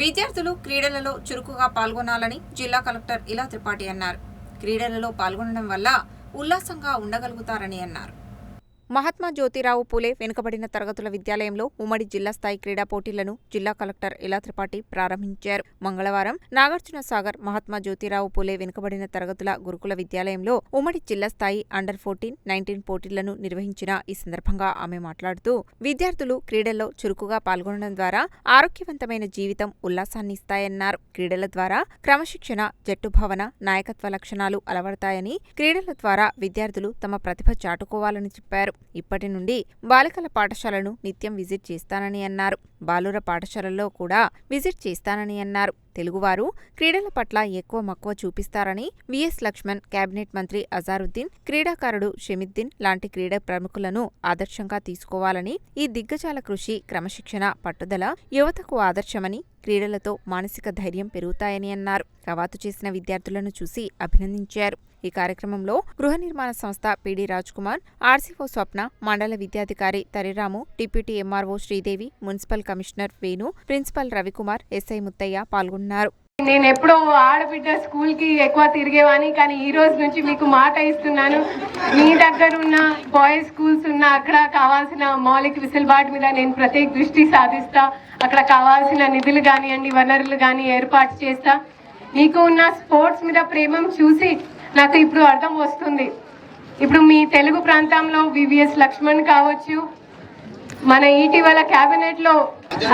విద్యార్థులు క్రీడలలో చురుకుగా పాల్గొనాలని జిల్లా కలెక్టర్ ఇలా త్రిపాఠి అన్నారు. క్రీడలలో పాల్గొనడం వల్ల ఉల్లాసంగా ఉండగలుగుతారని అన్నారు. మహాత్మా జ్యోతిరావు పూలే వెనుకబడిన తరగతుల విద్యాలయంలో ఉమ్మడి జిల్లా స్థాయి క్రీడా పోటీలను జిల్లా కలెక్టర్ ఇలా త్రిపాఠి ప్రారంభించారు. మంగళవారం నాగార్జున సాగర్ మహాత్మా జ్యోతిరావు పూలే వెనుకబడిన తరగతుల గురుకుల విద్యాలయంలో ఉమ్మడి జిల్లా స్థాయి అండర్ ఫోర్టీన్ నైన్టీన్ పోటీలను నిర్వహించిన ఈ సందర్భంగా ఆమె మాట్లాడుతూ విద్యార్థులు క్రీడల్లో చురుకుగా పాల్గొనడం ద్వారా ఆరోగ్యవంతమైన జీవితం ఉల్లాసాన్ని ఇస్తాయన్నారు. క్రీడల ద్వారా క్రమశిక్షణ జట్టు భావన నాయకత్వ లక్షణాలు అలవడతాయని క్రీడల ద్వారా విద్యార్థులు తమ ప్రతిభ చాటుకోవాలని చెప్పారు. ఇప్పటి నుండి బాలికల పాఠశాలను నిత్యం విజిట్ చేస్తానని అన్నారు. బాలుర పాఠశాలల్లో కూడా విజిట్ చేస్తానని అన్నారు. తెలుగువారు క్రీడల పట్ల ఎక్కువ మక్కువ చూపిస్తారని విఎస్ లక్ష్మణ్ కేబినెట్ మంత్రి అజారుద్దీన్ క్రీడాకారుడు షమిద్దీన్ లాంటి క్రీడా ప్రముఖులను ఆదర్శంగా తీసుకోవాలని ఈ దిగ్గజాల కృషి క్రమశిక్షణ పట్టుదల యువతకు ఆదర్శమని క్రీడలతో మానసిక ధైర్యం పెరుగుతాయని అన్నారు. కవాతు చేసిన విద్యార్థులను చూసి అభినందించారు. ఈ కార్యక్రమంలో గృహ నిర్మాణ సంస్థ పీడీ కుమార్ ఆర్సీఓ స్వప్న మండల విద్యాధికారి Tariramu deputy MRO Sridevi municipal commissioner Venu principal Ravikumar SI Muthaiah పాల్గొన్నారు. నేను ఎప్పుడో ఆడబిడ్డ స్కూల్కి ఎక్కువ తిరిగేవాని కానీ ఈ రోజు నుంచి మీకు మాట ఇస్తున్నాను. మీ దగ్గర ఉన్న బాయ్స్ స్కూల్స్ ఉన్న అక్కడ కావాల్సిన మౌలిక విసులుబాటు మీద నేను ప్రత్యేక దృష్టి సాధిస్తా. అక్కడ కావాల్సిన నిధులు కానివ్వండి వనరులు కానీ ఏర్పాటు చేస్తా. మీకు ఉన్న స్పోర్ట్స్ మీద ప్రేమం చూసి నాకు ఇప్పుడు అర్థం వస్తుంది. ఇప్పుడు మీ తెలుగు ప్రాంతంలో వివిఎస్ లక్ష్మణ్ కావచ్చు మన ఇటీవల క్యాబినెట్లో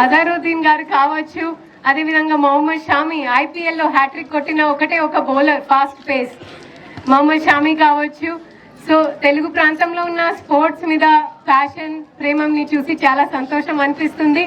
అజరుద్దీన్ గారు కావచ్చు అదేవిధంగా మొహమ్మద్ షామి ఐపీఎల్లో హ్యాట్రిక్ కొట్టిన ఒకటే ఒక bowler fast pace. Mohammed Shami కావచ్చు. సో తెలుగు ప్రాంతంలో ఉన్న స్పోర్ట్స్ మీద ప్యాషన్ ప్రేమంని చూసి చాలా సంతోషం అనిపిస్తుంది.